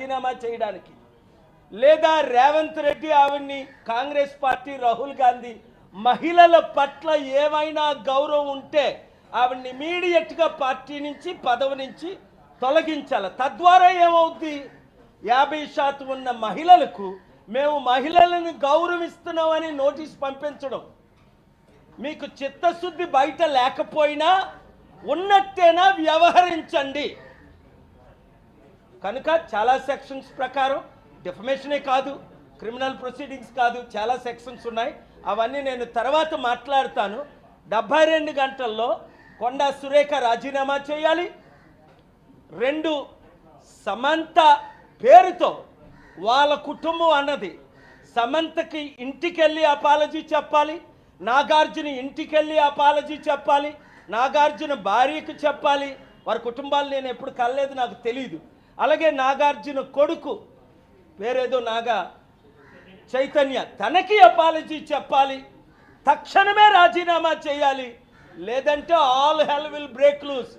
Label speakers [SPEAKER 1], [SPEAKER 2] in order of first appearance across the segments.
[SPEAKER 1] రాజీనామా చేయడానికి. లేదా రేవంత్ రెడ్డి ఆవిడ్ని కాంగ్రెస్ పార్టీ రాహుల్ గాంధీ మహిళల పట్ల ఏమైనా గౌరవం ఉంటే ఆవిడ్ని ఇమీడియట్గా పార్టీ నుంచి పదవి నుంచి తొలగించాలి. తద్వారా ఏమవుద్ది? యాభై శాతం ఉన్న మహిళలకు మేము మహిళలను గౌరవిస్తున్నామని నోటీస్ పంపించడం. మీకు చిత్తశుద్ధి బయట లేకపోయినా ఉన్నట్టేనా వ్యవహరించండి. కనుక చాలా సెక్షన్స్ ప్రకారం డిఫమేషనే కాదు క్రిమినల్ ప్రొసీడింగ్స్ కాదు చాలా సెక్షన్స్ ఉన్నాయి. అవన్నీ నేను తర్వాత మాట్లాడతాను. డెబ్బై రెండు గంటల్లో కొండా సురేఖ రాజీనామా చేయాలి. రెండు సమంత పేరుతో వాళ్ళ కుటుంబం అన్నది సమంతకి ఇంటికెళ్ళి అపాలజీ చెప్పాలి నాగార్జున ఇంటికెళ్ళి అపాలజీ చెప్పాలి నాగార్జున భార్యకు చెప్పాలి. వారి కుటుంబాలు నేను ఎప్పుడు కలలేదు నాకు తెలియదు అలాగే నాగార్జున కొడుకు వేరేదో నాగా చైతన్య తనకి అపాలజీ చెప్పాలి. తక్షణమే రాజీనామా చేయాలి. లేదంటే all hell will break loose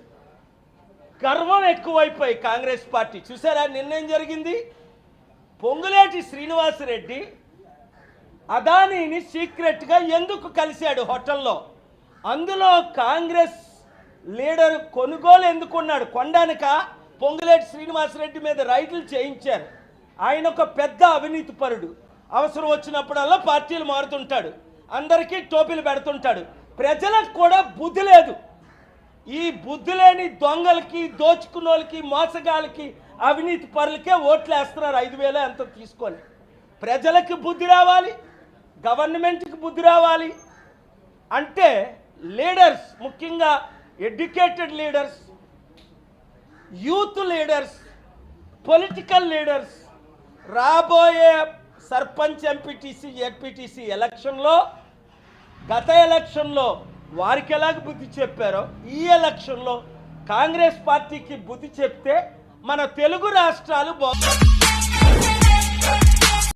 [SPEAKER 1] గర్వం ఎక్కువైపోయి కాంగ్రెస్ పార్టీ. చూసారా నిన్నేం జరిగింది? పొంగులేటి శ్రీనివాసరెడ్డి అదానీని సీక్రెట్గా ఎందుకు కలిశాడు హోటల్లో? అందులో కాంగ్రెస్ లీడర్ కొనుగోలు ఎందుకున్నాడు కొండానిక? పొంగులేటి శ్రీనివాసరెడ్డి మీద రైట్లు చేయించారు. ఆయన ఒక పెద్ద అవినీతి పరుడు. అవసరం వచ్చినప్పుడల్లా పార్టీలు మారుతుంటాడు. అందరికీ టోపీలు పెడుతుంటాడు. ప్రజలకు కూడా బుద్ధి లేదు. ఈ బుద్ధి లేని దొంగలకి దోచుకున్నోళ్ళకి మోసగాళ్ళకి అవినీతి పరులకే ఓట్లు వేస్తున్నారు ఐదు వేలు ఎంత తీసుకొని. ప్రజలకు బుద్ధి రావాలి. గవర్నమెంట్కి బుద్ధి రావాలి. అంటే లీడర్స్ ముఖ్యంగా educated leaders youth leaders political leaders రాబోయే సర్పంచ్ ఎంపీటీసీ జెడ్పీటీసీ ఎలక్షన్లో గత ఎలక్షన్లో వారికి ఎలాగ బుద్ధి చెప్పారో ఈ ఎలక్షన్లో కాంగ్రెస్ పార్టీకి బుద్ధి చెప్తే మన తెలుగు రాష్ట్రాలు బాగుంటాయి.